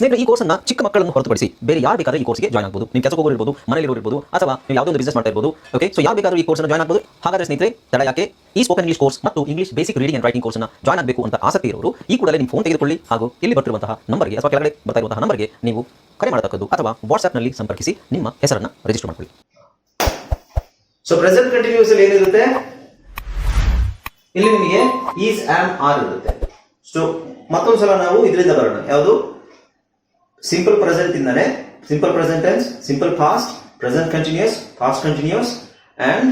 ಸ್ನೇಹಿತರೆ, ಈ ಅನ್ನ ಚಿಕ್ಕ ಮಕ್ಕಳನ್ನು ಹೊರತುಪಡಿಸಿ ಬೇರೆ ಯಾರು ಬೇಕಾದ್ರೆ ಈ ಕೋರ್ಸ್ಗೆ ಜಾಯ್ನ್ ಆಗಬಹುದು ನೀವು ಕೆಲಸ ಹೋಗೋರು ಮನೆಯಲ್ಲಿ ಇರ್ಬೋದು, ಅಥವಾ ನೀವು ಯಾವುದೋ ಒಂದು ಬಿಸ್ನೆಸ್ ಮಾಡ್ತಾ ಇರಬಹುದು ಓಕೆ ಸೊ ಯಾರು ಬೇಕಾದ್ರೂ ಈ ಕೋರ್ಸ್ ಜಾಯ್ನ್ ಆಗಬಹುದು ಹಾಗಾದ್ರೆ ಸ್ನೇಹಿತರೆ, ತಡ ಯಾಕೆ? ಈ ಸ್ಪೋಕನ್ ಇಂಗ್ಲಿಷ್ ಕೋರ್ಸ್ ಮತ್ತು English basic reading and writing ಕೋರ್ಸ್ನ ಜಾಯ್ನ್ ಆಗಬೇಕು ಅಂತ ಆಸಕ್ತಿ ಇರೋರು, ಈ ಕೂಡಲೇ ನಿಮ್ಮ ಫೋನ್ ತೆಗೆದುಕೊಳ್ಳಿ ಹಾಗೂ ಇಲ್ಲಿ ಬರ್ತಿರುವಂತಹ ನಂಬರ್ಗೆ ಅಥವಾ ಕೆಳಗಡೆ ಬರ್ತಾ ಇರುವಂತಹ ನಂಬರ್ಗೆ ನೀವು ಕರೆ ಮಾಡತಕ್ಕದ್ದು ಅಥವಾ ವಾಟ್ಸ್ಆಪ್ನಲ್ಲಿ ಸಂಪರ್ಕಿಸಿ, ನಿಮ್ಮ ಹೆಸರನ್ನು ರಿಜಿಸ್ಟರ್ ಮಾಡ್ಕೊಳ್ಳಿ. ಸೊ ಪ್ರೆಸೆಂಟ್ ಕಂಟಿನ್ಯೂಸ್ ಅಲ್ಲಿ ಏನಿರುತ್ತೆ? ಇಲ್ಲಿ ನಿಮಗೆ ಈಸ್ ಆಮ್ ಆರ್ ಇರುತ್ತೆ. ಸೊ ಮತ್ತೊಂದ್ಸಲ ನಾವು ಇದರಿಂದ ಬರೋಣ. ಯಾವುದು? ಸಿಂಪಲ್ ಪ್ರೆಸೆಂಟ್ ಇಂದಾನೆ simple present tense simple past present continuous past continuous and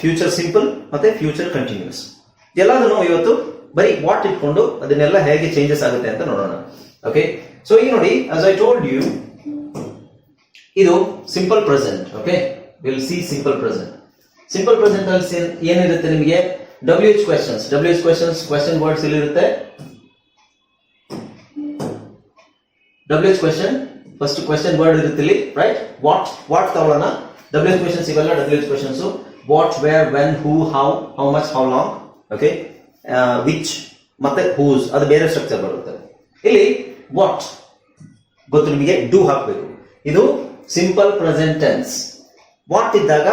future simple ಮತ್ತೆ ಫ್ಯೂಚರ್ ಕಂಟಿನ್ಯೂಸ್ ಎಲ್ಲದನ್ನು ಇವತ್ತು ಬರೀ ವಾಟ್ ಇಟ್ಕೊಂಡು ಅದನ್ನೆಲ್ಲ ಹೇಗೆ ಚೇಂಜಸ್ ಆಗುತ್ತೆ ಅಂತ ನೋಡೋಣ. ಓಕೆ ಸೊ ಈಗ ನೋಡಿ ಆಸ್ ಐ ಟೋಲ್ಡ್ ಯು ಇದು simple present okay will see simple present simple present ಅಲ್ಲಿ ಏನಿರುತ್ತೆ ನಿಮಗೆ? W H questions W H questions question words ಇರುತ್ತೆ W H question first question word ಇರುತ್ತೆ ಇಲ್ಲಿ ರೈಟ್ ವಾಟ್ ವಾಟ್ ತಗೊಳ್ಳೋಣ ಡಬ್ಲ್ಯೂ ಎಚ್ ಕ್ವೆಶನ್ಸ್ ಇವೆಲ್ಲ W H questions what where when who how how much how long okay which ಮತ್ತೆ whose ಅದು ಬೇರೆ structure ಬರುತ್ತೆ. ಇಲ್ಲಿ ವಾಟ್ ಗೊತ್ತು ನಿಮಗೆ? ಡೂ ಹಾಕಬೇಕು. ಇದು ಸಿಂಪಲ್ ಪ್ರೆಸೆಂಟ್ ಟೆನ್ಸ್ ವಾಟ್ ಇದ್ದಾಗ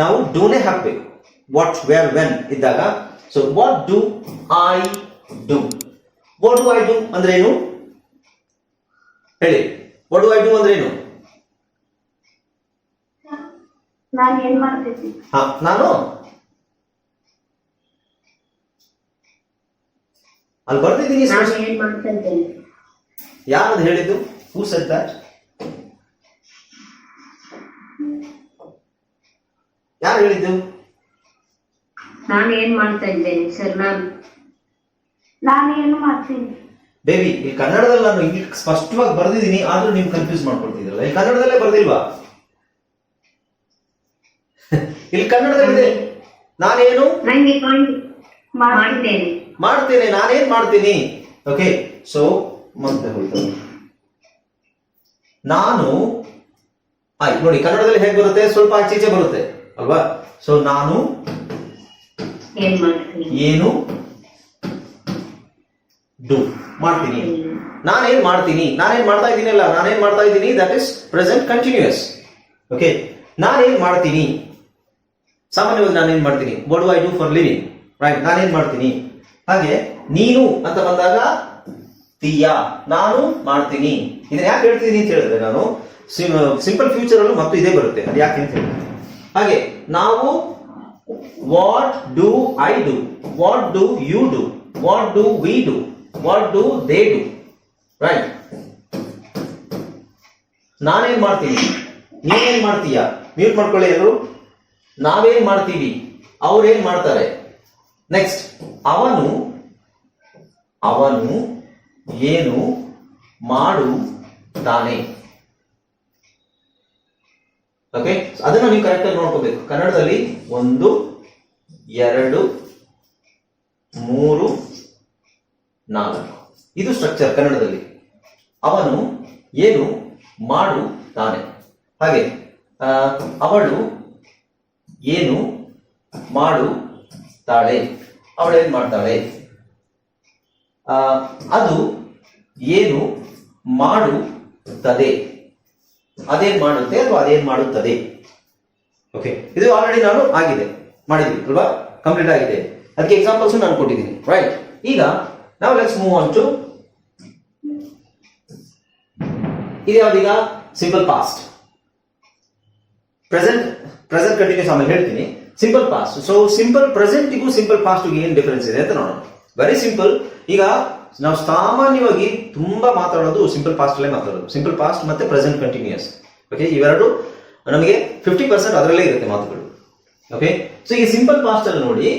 ನಾವು ಡೂನೇ ಹಾಕಬೇಕು. ವಾಟ್ ವೇರ್ ವೆನ್ ಇದ್ದಾಗ. So what do I do what do I do ಅಂದ್ರೆ ಏನು? ಹೇಳಿ. ವಾಟ್ ಡು ಐ ಡು ಅಂದ್ರೆ ಏನು? ನಾನು ಏನ್ ಮಾಡ್ತಿದ್ದೆ? ಹಾ ನಾನು? ಅಲ್ಲಿ ಬರ್ತಿದ್ದೀನಿ ನಾನು ಏನು ಮಾಡ್ತಾ ಇದ್ದೇನೆ ಯಾರದು ಹೇಳಿದ್ದು? ಹೂ ಸೆಡ್ ದಟ್ ಯಾರು ಹೇಳಿದ್ದು? ನಾನು ಏನ್ ಮಾಡ್ತಾ ಇದ್ದೇನೆ ಸರ್ ನಾನು? ನಾನು ಏನು ಮಾಡ್ತೀನಿ? ಬೇಬಿ ಈ ಕನ್ನಡದಲ್ಲಿ ನಾನು ಇಲ್ಲಿ ಸ್ಪಷ್ಟವಾಗಿ ಬರ್ದಿದ್ದೀನಿ ಆದ್ರೂ ನೀವು ಕನ್ಫ್ಯೂಸ್ ಮಾಡ್ಕೊಳ್ತಿದ್ರಲ್ಲ ಈ ಕನ್ನಡದಲ್ಲೇ ಬರ್ದಿಲ್ವಾ? ಇಲ್ಲಿ ಕನ್ನಡದಲ್ಲಿದೆ. ನಾನೇನು? ಮಾಡ್ತೇನೆ. ನಾನೇನ್ ಮಾಡ್ತೀನಿ? ಓಕೆ ಸೊ ಮತ್ತೆ ಹೋಯ್ತು. ನಾನು ಆಯ್ತು ನೋಡಿ ಕನ್ನಡದಲ್ಲಿ ಹೇಗೆ ಬರುತ್ತೆ? ಸ್ವಲ್ಪ ಆಚೀಚೆ ಬರುತ್ತೆ ಅಲ್ವಾ? ಸೊ ನಾನು ಏನು ಡು ಮಾಡ್ತೀನಿ. ನಾನೇನ್ ಮಾಡ್ತೀನಿ? ನಾನೇನ್ ಮಾಡ್ತಾ ಇದ್ದೀನಿ ಅಲ್ಲ? ನಾನೇನ್ ಮಾಡ್ತಾ ಇದ್ದೀನಿ? That is present continuous okay ನಾನೇನ್ ಮಾಡ್ತೀನಿ? ಸಾಮಾನ್ಯವಾಗಿ ನಾನೇನ್ ಮಾಡ್ತೀನಿ? What do I do for living right ನಾನೇನ್ ಮಾಡ್ತೀನಿ? ಹಾಗೆ, ನೀನು ಅಂತ ಬಂದಾಗ, ತೀಯಾ. ನಾನು ಮಾಡ್ತೀನಿ. ಇದನ್ನ ಯಾಕೆ ಹೇಳ್ತೀನಿ ಅಂತ ಹೇಳಿದ್ರೆ ನಾನು ಸಿಂಪಲ್ ಫ್ಯೂಚರ್ ಅಲ್ಲೂ ಮತ್ತು ಇದೇ ಬರುತ್ತೆ. ಅದು ಯಾಕೆ ಅಂತ ಹೇಳಿದ್ರೆ. ಹಾಗೆ, ನಾವು what do I do what do you do what do we do what do they do right ನಾನೇನ್ ಮಾಡ್ತೀನಿ? ನೀವೇನ್ ಮಾಡ್ತೀಯ? ಮ್ಯೂಟ್ ಮಾಡ್ಕೊಳ್ಳಿ ಎಲ್ಲರೂ ನಾವೇನ್ ಮಾಡ್ತೀವಿ? ಅವ್ರೇನ್ ಮಾಡ್ತಾರೆ? ನೆಕ್ಸ್ಟ್ ಅವನು ಅವನು ಏನು ಮಾಡುತ್ತಾನೆ? ಓಕೆ ಅದನ್ನ ನೀವು ಕರೆಕ್ಟ್ ಆಗಿ ನೋಡ್ಕೋಬೇಕು. ಕನ್ನಡದಲ್ಲಿ ಒಂದು, ಎರಡು, ಮೂರು ನಾಲ್ಕು ಇದು ಸ್ಟ್ರಕ್ಚರ್ ಕನ್ನಡದಲ್ಲಿ. ಅವನು ಏನು ಮಾಡುತ್ತಾನೆ. ಹಾಗೆ ಆ, ಅವಳು ಏನು ಮಾಡು ತಾಳೆ ಅವಳೇನ್ ಮಾಡ್ತಾಳೆ? ಅದು ಏನು ಮಾಡುತ್ತದೆ? ಅದೇನ್ ಮಾಡುತ್ತೆ ಅಥವಾ ಅದೇನ್ ಮಾಡುತ್ತದೆ? ಓಕೆ ಇದು ಆಲ್ರೆಡಿ ನಾನು ಆಗಿದೆ ಮಾಡಿದ್ವಿ ಅಲ್ವಾ? ಕಂಪ್ಲೀಟ್ ಆಗಿದೆ. ಅದಕ್ಕೆ ಎಕ್ಸಾಂಪಲ್ಸ್ ನಾನು ಕೊಟ್ಟಿದ್ದೀನಿ ರೈಟ್ ಈಗ ನಾವು ಲೆಟ್ಸ್ ಮೂವ್ ಆನ್ ಟು ಇದು ಯಾವ್ದೀಗ simple past present present continuous ಆಮೇಲೆ ಹೇಳ್ತೀನಿ. ಸಿಂಪಲ್ ಪಾಸ್ಟ್ ಸೊ ಸಿಂಪಲ್ ಪ್ರೆಸೆಂಟಿಗೂ ಸಿಂಪಲ್ ಪಾಸ್ಟ್ಗೂ ಏನು ಡಿಫರೆನ್ಸ್ ಇದೆ ಅಂತ ನೋಡೋಣ. ವೆರಿ ಸಿಂಪಲ್ ಈಗ ನಾವು ಸಾಮಾನ್ಯವಾಗಿ ತುಂಬಾ ಮಾತಾಡೋದು ಸಿಂಪಲ್ ಪಾಸ್ಟ್ ಅಲ್ಲೇ ಮಾತಾಡೋದು. ಸಿಂಪಲ್ ಪಾಸ್ಟ್ ಮತ್ತೆ ಪ್ರೆಸೆಂಟ್ ಕಂಟಿನ್ಯೂಸ್ ಓಕೆ ಇವೆರಡು ನಮಗೆ ಫಿಫ್ಟಿ ಪರ್ಸೆಂಟ್ ಅದರಲ್ಲೇ ಇರುತ್ತೆ ಮಾತುಗಳು. ಓಕೆ ಸೊ ಈ ಸಿಂಪಲ್ ಪಾಸ್ಟ್ ಅಲ್ಲಿ ನೋಡಿ.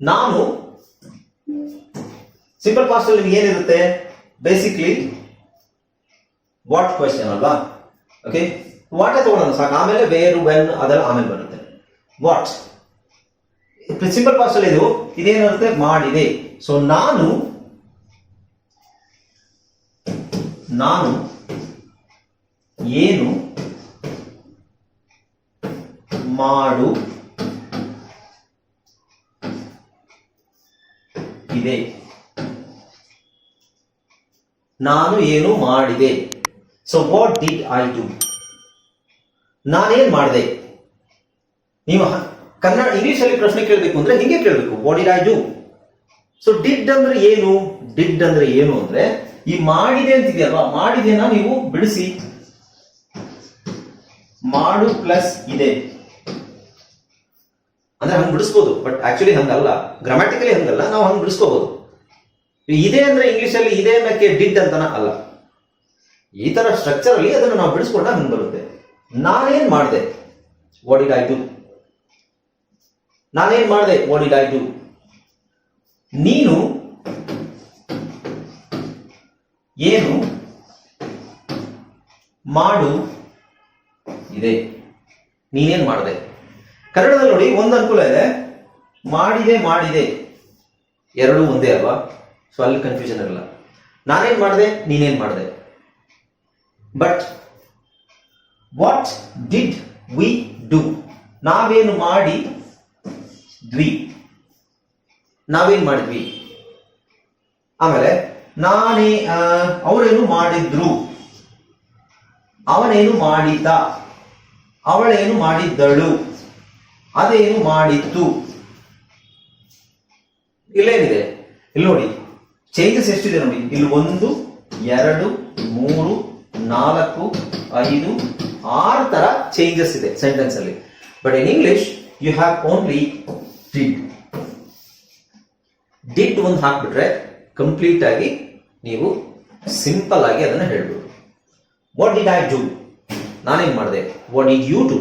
ನಾನು ಸಿಂಪಲ್ ಪಾಸ್ಟ್ ಅಲ್ಲಿ ನಿಮ್ಗೆ ಏನಿರುತ್ತೆ? ಬೇಸಿಕ್ಲಿ ವಾಟ್ ಕ್ವೆಶನ್ ಅಲ್ವಾ? ಓಕೆ ವಾಟೇ ತಗೊಳ್ಳೋಣ ಸಾಕು. ಆಮೇಲೆ ವೇರ್ ವೆನ್ ಅದೆಲ್ಲ ಆಮೇಲೆ ಬರುತ್ತೆ. ವಾಟ್ ಸಿಂಪಲ್ ಪಾಸ್ಟ್ ಅಲ್ಲಿ ಇದು ಇದೇನಿರುತ್ತೆ ಮಾಡಿದೆ. ಸೊ ನಾನು ನಾನು ಏನು ಮಾಡು ಇದೆ? ನಾನು ಏನು ಮಾಡಿದೆ? So what did I do ನಾನೇನ್ ಮಾಡಿದೆ? ನೀವು ಕನ್ನಡ ಇಂಗ್ಲೀಷಲ್ಲಿ ಪ್ರಶ್ನೆ ಕೇಳಬೇಕು ಅಂದ್ರೆ ಹಿಂಗೆ ಕೇಳಬೇಕು. What did I do so did ಅಂದ್ರೆ ಏನು? ಡಿಡ್ ಅಂದ್ರೆ ಏನು ಅಂದ್ರೆ ಈ ಮಾಡಿದೆ ಅಂತಿದೆಯಲ್ವಾ ಮಾಡಿದೆನ ನೀವು ಬಿಡಿಸಿ. ಮಾಡು ಪ್ಲಸ್ ಇದೆ. ಅಂದ್ರೆ ಹಂಗೆ ಬಿಡಿಸ್ಬೋದು. ಬಟ್ ಆಕ್ಚುಲಿ ಹಂಗಲ್ಲ. ಗ್ರಾಮ್ಯಾಟಿಕಲಿ ಹಂಗಲ್ಲ. ನಾವು ಹಂಗೆ ಬಿಡಿಸ್ಕೋಬಹುದು ಇದೆ ಅಂದ್ರೆ ಇಂಗ್ಲಿಷ್ ಅಲ್ಲಿ ಇದೆ ಅನ್ನಕ್ಕೆ ಡಿಡ್ ಅಂತನ ಅಲ್ಲ. ಈ ತರ ಸ್ಟ್ರಕ್ಚರ್ ಅಲ್ಲಿ ಅದನ್ನು ನಾವು ಬಿಡಿಸ್ಕೊಂಡಾಗ ಹಂಗೆ ಬರುತ್ತೆ. ನಾನೇನ್ ಮಾಡಿದೆ? ವಾಟ್ ಇಡ್ ಐ ಡು ನಾನೇನ್ ಮಾಡಿದೆ? ವಾಟ್ ಇಡ್ ಐ ಡು ನೀನು ಏನು ಮಾಡು ಇದೆ. ನೀನೇನ್ ಮಾಡಿದೆ? ಕನ್ನಡದಲ್ಲಿ ನೋಡಿ ಒಂದು ಅನುಕೂಲ ಇದೆ. ಮಾಡಿದೆ ಮಾಡಿದೆ. ಎರಡು ಒಂದೇ ಅಲ್ವಾ? ಸೊ ಅಲ್ಲಿ ಕನ್ಫ್ಯೂಷನ್ ಇರಲ್ಲ. ನಾನೇನ್ ಮಾಡಿದೆ? ನೀನೇನ್ ಮಾಡಿದೆ? But what did we do ನಾವೇನು ಮಾಡಿ? ದ್ವಿ. ನಾವೇನ್ ಮಾಡಿದ್ವಿ? ಆಮೇಲೆ, ನಾನೇ ಅವರೇನು ಮಾಡಿದ್ರು? ಅವನೇನು ಮಾಡಿದ್ದ? ಅವಳೇನು ಮಾಡಿದ್ದಳು? ಅದೇನು ಮಾಡಿತ್ತು? ಇಲ್ಲೇನಿದೆ? ಇಲ್ಲಿ ನೋಡಿ. ಚೇಂಜಸ್ ಎಷ್ಟಿದೆ ನೋಡಿ ಇಲ್ಲಿ ಒಂದು, ಎರಡು, ಮೂರು, ನಾಲ್ಕು, ಐದು, ಆರು ತರ ಚೇಂಜಸ್ ಇದೆ ಸೆಂಟೆನ್ಸ್ ಅಲ್ಲಿ. But in English you have only did did ಒಂದು ಹಾಕ್ಬಿಟ್ರೆ ಕಂಪ್ಲೀಟ್ ಆಗಿ ನೀವು ಸಿಂಪಲ್ ಆಗಿ ಅದನ್ನು ಹೇಳ್ಬೋದು. ವಾಟ್ ಡಿಡ್ ಐ ಡೂ ನಾನೇನ್ ಮಾಡಿದೆ? ವಾಟ್ ಡಿಡ್ ಯು ಡೂ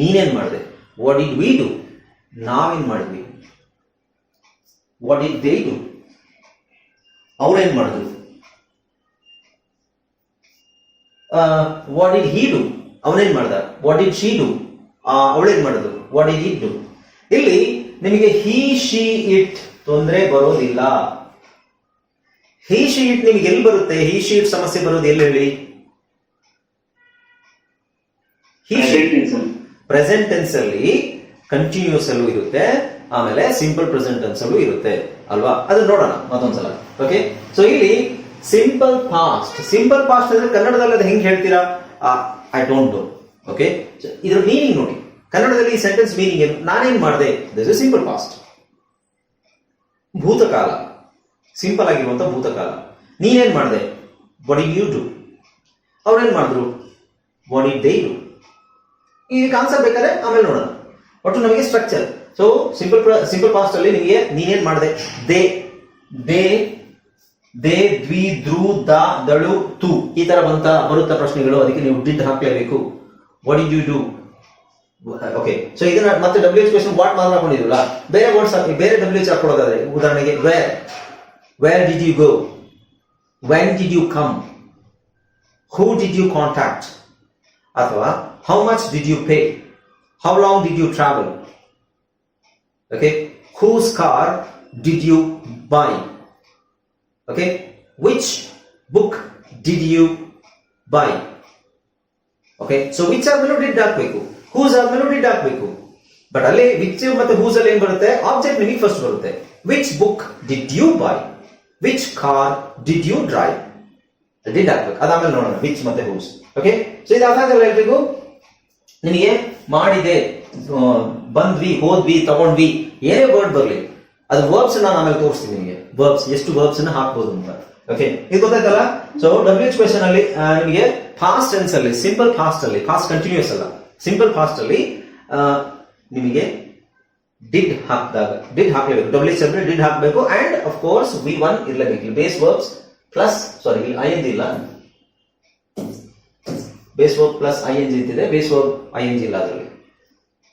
ನೀನೇನ್ ಮಾಡಿದೆ? ವಾಟ್ ಡಿಡ್ ವಿ ಡೂ ನಾವೇನ್ ಮಾಡಿದ್ವಿ? ವಾಟ್ ಡಿಡ್ ದೇ ಡು ಅವ್ರೇನ್ ಮಾಡಿದ್ರು? ವಾಟ್ ಇಡ್ ಹಿ ಡು ಅವನೇನ್ ಮಾಡ್ದ? ವಾಟ್ ಇಡ್ ಶೀ ಡು ಅವಳೇನ್ ಮಾಡಿದ್ರು? ವಾಟ್ ಇಡ್ ಇಟ್ ಡು ಇಲ್ಲಿ ನಿಮಗೆ ಹಿ ಶಿ ಇಟ್ ತೊಂದರೆ ಬರೋದಿಲ್ಲ. ಹಿ ಶಿ ಇಟ್ ನಿಮಗೆ ಎಲ್ಲಿ ಬರುತ್ತೆ? ಹಿ ಶಿ ಇಟ್ ಸಮಸ್ಯೆ ಬರೋದು ಎಲ್ಲಿ ಹೇಳಿ? ಪ್ರೆಸೆಂಟ್ ಟೆನ್ಸ್ ಅಲ್ಲಿ. ಕಂಟಿನ್ಯೂಸ್ ಅಲ್ಲೂ ಇರುತ್ತೆ. ಆಮೇಲೆ ಸಿಂಪಲ್ ಪ್ರೆಸೆಂಟ್ ಅಲ್ಲೂ ಇರುತ್ತೆ, ಅಲ್ವಾ? ಅದನ್ನ ನೋಡೋಣ ಮತ್ತೊಂದ್ಸಲ. ಓಕೆ ಸೊ ಇಲ್ಲಿ ಸಿಂಪಲ್ ಪಾಸ್ಟ್ ಸಿಂಪಲ್ ಪಾಸ್ಟ್ ಅಂದ್ರೆ ಕನ್ನಡದಲ್ಲಿ ಅದು ಹೆಂಗ್ ಹೇಳ್ತೀರಾ? ಐ ಡೋಂಟ್ ನೋ ಓಕೆ ಇದ್ರ ಮೀನಿಂಗ್ ನೋಡಿ. ಕನ್ನಡದಲ್ಲಿ ಈ ಸೆಂಟೆನ್ಸ್ ಮೀನಿಂಗ್ ಏನು? ನಾನೇನ್ ಮಾಡಿದೆ? ದಿಸ್ ಇಸ್ ಸಿಂಪಲ್ ಪಾಸ್ಟ್ ಭೂತಕಾಲ. ಸಿಂಪಲ್ ಆಗಿರುವಂತ ಭೂತಕಾಲ. ನೀನೇನ್ ಮಾಡಿದೆ? ಇಡ್ ಯು ಡು ಅವ್ರೇನ್ ಮಾಡಿದ್ರು? ವಾಟ್ ಡೇ ದೇ ಡು ಈ ಕಾನ್ಸೆಪ್ಟ್ ಬೇಕಾದ್ರೆ ಆಮೇಲೆ ನೋಡೋಣ. ಒಟ್ಟು ನಮಗೆ structure so simple simple past ಅಲ್ಲಿ ನಿಮಗೆ ನೀನೇನ್ ಮಾಡಿದೆ? ದೇ ದೇ ದೇ, ದ್ವಿ, ದ್ರು, ದ, ದಳು, ತು. ಈ ತರ ಬಂತ ಬರುತ್ತಾ ಪ್ರಶ್ನೆಗಳು? ಅದಕ್ಕೆ ನೀವು did ಹಾಕ್ಲೇಬೇಕು. What did you do okay so ಇದನ್ನ ಮತ್ತೆ ಡಬ್ಲ್ಯೂ ಎಚ್ ಕ್ವೆಶನ್ ವಾಟ್ ಮಾತ್ರ ಹಾಕೊಂಡಿದ್ರಲ್ಲ? ಬೇರೆ ವರ್ಡ್ಸ್ ಹಾಕಿ, ಬೇರೆ ಡಬ್ಲ್ಯೂ ಎಚ್ ಹಾಕೊಳ್ಳೋದಾದ್ರೆ ಉದಾಹರಣೆಗೆ where where did you go when did you come who did you contact ಅಥವಾ how much did you pay how long did you travel okay whose car did you buy okay which book did you buy okay so which ಆದ್ಮೇಲೆ did ಹಾಕ್ಬೇಕು whose ಆದ್ಮೇಲೆ did ಹಾಕ್ಬೇಕು but ಅಲ್ಲಿ which ಮತ್ತೆ whose ಅಲ್ಲಿ ಏನ್ ಬರುತ್ತೆ? Object ನಿಮಗೆ ಫಸ್ಟ್ ಬರುತ್ತೆ. Which book did you buy which car did you drive did ಹಾಕ್ಬೇಕು ಅದಾದ್ಮೇಲೆ ನೋಡೋಣ. ವಿಚ್ ಮತ್ತೆ ಹೂಸ್ ಓಕೆ ಸೊ ಇದು ಅರ್ಥ ಆಗಲ್ಲ ಎಲ್ರಿಗೂ? ನಿಮಗೆ ಮಾಡಿದೆ ಬಂದ್ವಿ, ಹೋದ್ವಿ, ತಗೊಂಡ್ವಿ, ಏನೇ ವರ್ಡ್ ಬರಲಿ. ಅದು ವರ್ಬ್ಸ್ ನಾನು ಆಮೇಲೆ ತೋರಿಸ್ತೀನಿ ನಿಮಗೆ. ವರ್ಬ್ಸ್ ಎಷ್ಟು ವರ್ಬ್ಸ್ ಅನ್ನ ಹಾಕ್ಬೋದು ಅಂತ. ಓಕೆ ಇದು ಗೊತ್ತಾಯ್ತಲ್ಲ? ಸೊ ಡಬ್ಲ್ಯೂ ಎಚ್ ಕ್ವೆಶನ್ ಅಲ್ಲಿ ನಿಮಗೆ ಫಾಸ್ಟ್ ಟೆನ್ಸ್ ಅಲ್ಲಿ ಸಿಂಪಲ್ ಫಾಸ್ಟ್ ಅಲ್ಲಿ ಫಾಸ್ಟ್ ಕಂಟಿನ್ಯೂಸ್ ಅಲ್ಲ. ಸಿಂಪಲ್ ಫಾಸ್ಟ್ ಅಲ್ಲಿ ನಿಮಗೆ ಡಿಡ್ ಹಾಕಿದಾಗ ಡಿಡ್ ಹಾಕಲೇಬೇಕು. ಡಬ್ಲ್ಯೂ ಎಚ್ ಡಿಡ್ ಹಾಕಬೇಕು. And of course V one ಇರಲೇಬೇಕು. ಬೇಸ್ ವರ್ಬ್ಸ್ ಪ್ಲಸ್ ಸಾರಿ ಇಲ್ಲಿ ಐ ಎನ್ ಇಲ್ಲ. Base verb plus I N G ಅಂತಿದೆ base verb I N G ಇಲ್ಲ ಅದರಲ್ಲಿ.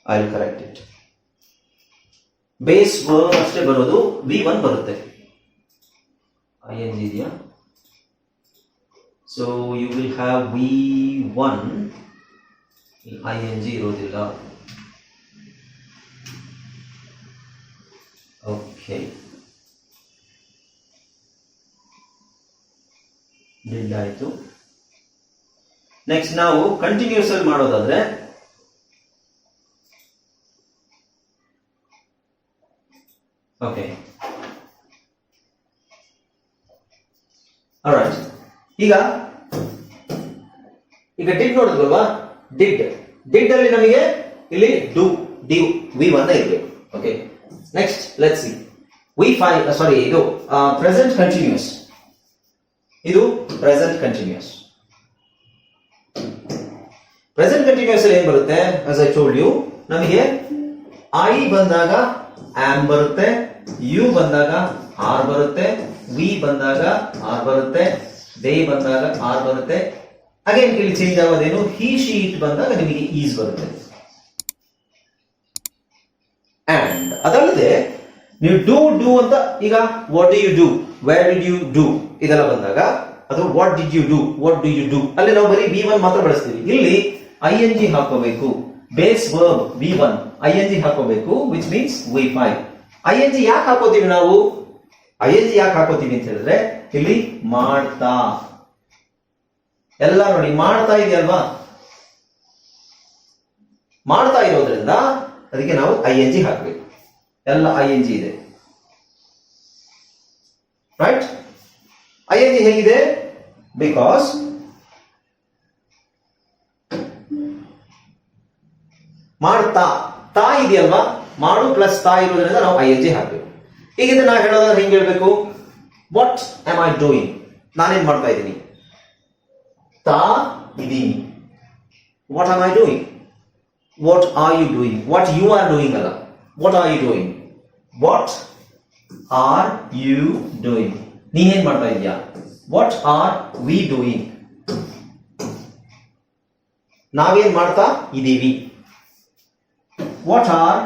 I correct it base verb ಅಷ್ಟೇ ಬರೋದು ವಿ ಒನ್ ಬರುತ್ತೆ. ಐ ಎನ್ ಇದೆಯಾ? So you will have V one I N G ಇರೋದಿಲ್ಲ. Okay did ಆಯಿತು. Next ನಾವು ಕಂಟಿನ್ಯೂಸ್ ಅಲ್ಲಿ ಮಾಡೋದಾದ್ರೆ ಓಕೆ alright ಈಗ ಈಗ ಡಿಡ್ ನೋಡಿದ್ವಲ್ವಾ? ಡಿಡ್ ಡಿಡ್ ಅಲ್ಲಿ ನಮಗೆ ಇಲ್ಲಿ ಡು ಡಿ ವಿ ಒನ್ ಇರಬೇಕು okay next let see V five sorry ಇದು ಪ್ರೆಸೆಂಟ್ ಕಂಟಿನ್ಯೂಸ್ ಇದು ಪ್ರೆಸೆಂಟ್ ಕಂಟಿನ್ಯೂಸ್ ಪ್ರೆಸೆಂಟ್ ಕಂಟಿನ್ಯೂಸ್ ಏನ್ ಬರುತ್ತೆ? ಆಸ್ ಐ ಟೋಲ್ಡ್ ಯು ನಮಗೆ ಐ ಬಂದಾಗ ಆಮ್ ಬರುತ್ತೆ ಯು ಬಂದಾಗ ಆರ್ ಬರುತ್ತೆ ವಿ ಬಂದಾಗ ಆರ್ ಬರುತ್ತೆ ದೇ ಬಂದಾಗ ಆರ್ ಬರುತ್ತೆ. ಅಗೇನ್ ಇಲ್ಲಿ ಚೇಂಜ್ ಆಗೋದೇನು? ಹಿ ಶಿ ಇಟ್ ಬಂದಾಗ ನಿಮಗೆ ಈಸ್ ಬರುತ್ತೆ. ಅಂಡ್ ಅದಲ್ಲದೆ, ನೀವು ಡೂ ಡೂ ಅಂತ ಈಗ what do you do where did you do ಇದೆಲ್ಲ ಬಂದಾಗ ಅದು what did you do what do you do ಅಲ್ಲಿ ನಾವು ಬರೀ ಬಿ ಒನ್ ಮಾತ್ರ ಬಳಸ್ತೀವಿ. ಇಲ್ಲಿ ಐ ಎನ್ ಜಿ ಹಾಕೋಬೇಕು base verb B one I N G ಹಾಕೋಬೇಕು which means V five I N G ಯಾಕೆ ಹಾಕೋತೀವಿ ನಾವು? ಐ ಎನ್ ಜಿ ಯಾಕೆ ಹಾಕೋತೀವಿ ಅಂತ ಹೇಳಿದ್ರೆ ಇಲ್ಲಿ ಮಾಡ್ತಾ. ಎಲ್ಲ ನೋಡಿ, ಮಾಡ್ತಾ ಇದೆಯಲ್ವಾ? ಮಾಡ್ತಾ ಇರೋದ್ರಿಂದ ಅದಕ್ಕೆ ನಾವು ಐ ಎನ್ ಜಿ ಹಾಕಬೇಕು. ಎಲ್ಲ ಐ ಎನ್ ಜಿ ಇದೆ. ರೈಟ್ ಐ ಎನ್ ಜಿ ಹೇಗಿದೆ? ಬಿಕಾಸ್ ಮಾಡ್ತಾ. ತಾ ಇದೆಯಲ್ವಾ? ಮಾಡು ಪ್ಲಸ್ ತಾ ಇರೋದ್ರಿಂದ ನಾವು ಐ ಎನ್ ಜಿ ಹಾಕಬೇಕು. ಈಗ ನಾ ನಾವು ಹೇಳೋದಾದ್ರೆ ಹೆಂಗೆ ಹೇಳ್ಬೇಕು? ವಾಟ್ ಆಮ್ ಐ ಡೂಯಿಂಗ್ ನಾನೇನ್ ಮಾಡ್ತಾ ಇದ್ದೀನಿ ತಾ ಇದೀನಿ what am I doing what are you doing what you are doing ಅಲ್ಲ what are you doing what are you doing ನೀನೇನ್ ಮಾಡ್ತಾ ಇದೀಯಾ ವಾಟ್ ಆರ್ ವಿ ಡೂಯಿಂಗ್ ನಾವೇನ್ ಮಾಡ್ತಾ ಇದೀವಿ ವಾಟ್ ಆರ್